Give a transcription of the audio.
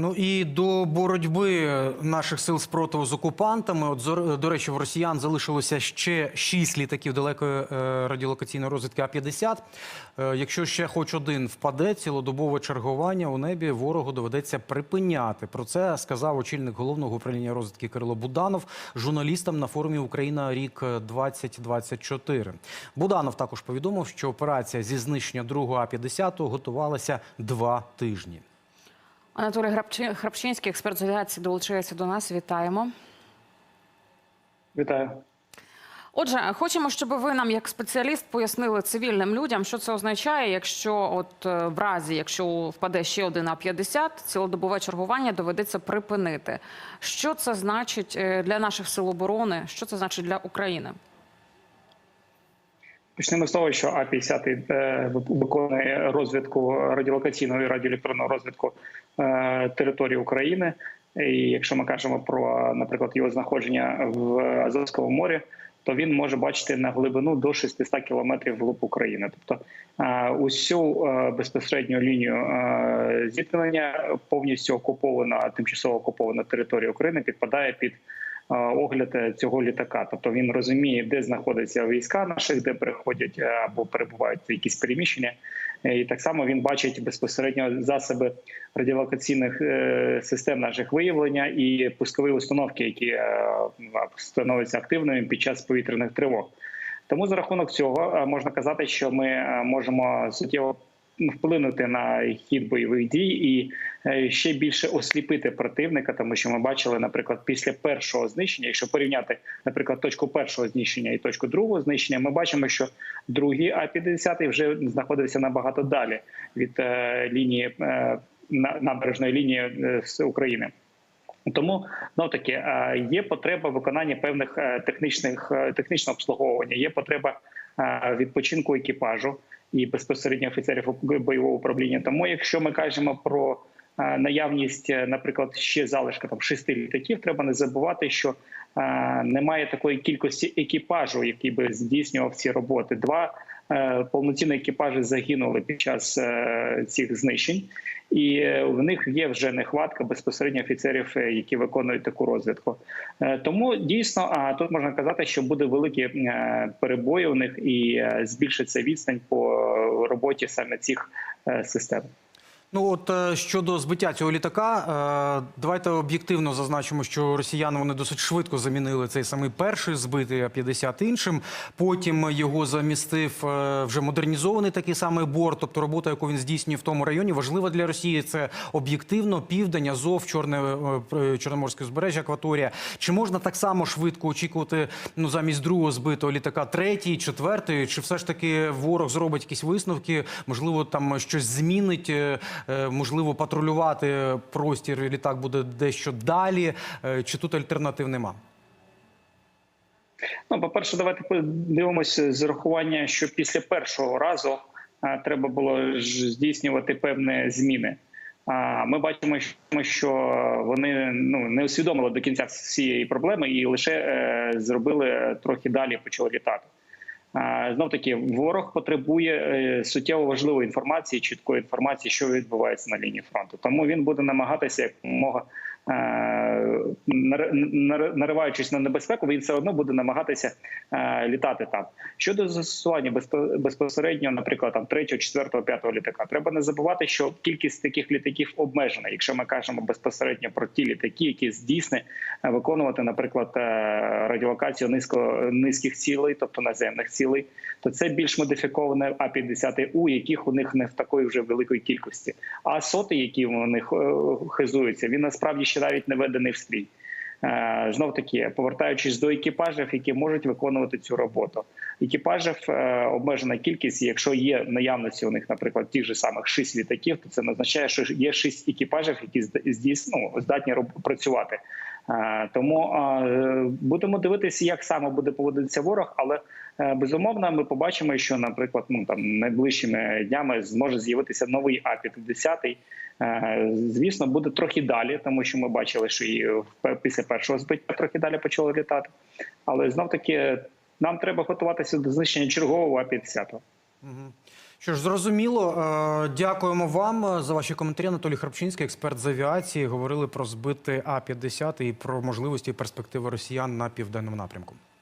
ну і до боротьби наших сил спротиву з окупантами. От до речі, в росіян залишилося ще шість літаків далекої е, радіолокаційної розвідки А-50. Е, Якщо ще хоч один впаде, цілодобове чергування у небі ворогу доведеться припиняти. Про це сказав очільник головного управління розвідки Кирило Буданов журналістам на форумі Україна рік 2024. Буданов також повідомив, що операція зі знищення другого А-50 готувалася два тижні. Анатолій Храпчинський, експерт з авіації, долучається до нас. Вітаємо. Вітаю. Отже, хочемо, щоб ви нам, як спеціаліст, пояснили цивільним людям, що це означає, якщо от е, в разі, якщо впаде ще один А-50, цілодобове чергування доведеться припинити. Що це значить е, для наших сил оборони? Що це значить для України? Почнемо з того, що А-50 е, виконує розвідку радіолокаційну і радіоелектронну розвідку е, території України. І якщо ми кажемо про, наприклад, його знаходження в Азовському морі, то він може бачити на глибину до 600 кілометрів вглуб України. Тобто е, усю безпосередню лінію зіткнення повністю окупована, тимчасово окупована територія України підпадає під огляд е, цього літака. Тобто він розуміє, де знаходяться війська наших, де переходять е, або перебувають якісь переміщення. Е, І так само він бачить безпосередньо засоби радіолокаційних е, систем наших виявлення і пускові установки, які е, становляться активними під час повітряних тривог. Тому за рахунок цього е, можна казати, що ми е, можемо суттєво вплинути на хід бойових дій і е, ще більше осліпити противника, тому що ми бачили, наприклад, після першого знищення, якщо порівняти, наприклад, точку першого знищення і точку другого знищення, ми бачимо, що другий А-50 вже знаходився набагато далі від е, лінії е, на- набережної лінії з України. Тому знов таки є потреба виконання певних технічних технічного обслуговування, є потреба відпочинку екіпажу і безпосередньо офіцерів бойового управління. Тому, якщо ми кажемо про е, наявність, е, наприклад, ще залишка там шести літаків, треба не забувати, що е, немає такої кількості екіпажу, який би здійснював ці роботи. Два е, повноцінні екіпажі загинули під час е, цих знищень. І е, в них є вже нехватка безпосередньо офіцерів, е, які виконують таку розвідку. Е, Тому дійсно, а тут можна казати, що буде великі е, перебої у них і е, збільшиться відстань по роботі саме цих е, систем. Ну от е, щодо збиття цього літака, е, давайте об'єктивно зазначимо, що росіяни вони досить швидко замінили цей самий перший збитий А-50 іншим. Потім його замістив е, вже модернізований такий самий борт. Тобто робота, яку він здійснює в тому районі, важлива для Росії. Це об'єктивно південь, Азов, Чорне Чорноморське узбережжя, акваторія. Чи можна так само швидко очікувати ну замість другого збитого літака третій, четвертий? Чи все ж таки ворог зробить якісь висновки? Можливо, там щось змінить, можливо, патрулювати простір літак буде дещо далі. Е, Чи тут альтернатив нема? Ну, по-перше, давайте подивимося з урахування, що після першого разу треба було ж здійснювати певні зміни. Ми бачимо, що- вони ну не усвідомили до кінця всієї проблеми і лише е, зробили трохи далі, почали літати. Знов таки, ворог потребує е, суттєво важливої інформації, чіткої інформації, що відбувається на лінії фронту. Тому він буде намагатися якомога нариваючись на небезпеку, він все одно буде намагатися е, літати там. Щодо застосування безпо- безпосередньо, наприклад, там третього, четвертого, п'ятого літака, треба не забувати, що кількість таких літаків обмежена. Якщо ми кажемо безпосередньо про ті літаки, які здійсне е, виконувати, наприклад, е, радіолокацію низько низьких цілей, тобто наземних цілей, то це більш модифіковане А-50У, яких у них не в такої вже великої кількості. А соти, які у них е, хизуються, він насправді ще навіть не ведений в стрій. Е, Знов таки, повертаючись до екіпажів, які можуть виконувати цю роботу. Екіпажів е, обмежена кількість. Якщо є наявності у них, наприклад, тих же самих шість літаків, то це означає, що є шість екіпажів, які ну, здатні працювати. Е, Тому е, будемо дивитися, як саме буде поводитися ворог, але е, безумовно ми побачимо, що, наприклад, ну там найближчими днями зможе з'явитися новий А-50. Е, Звісно, буде трохи далі, тому що ми бачили, що і після першого збиття трохи далі почали літати. Але знов таки нам треба готуватися до знищення чергового А-50. Що ж, зрозуміло. Е, Дякуємо вам за ваші коментарі. Анатолій Храпчинський, експерт з авіації, говорили про збити А-50 і про можливості і перспективи росіян на південному напрямку.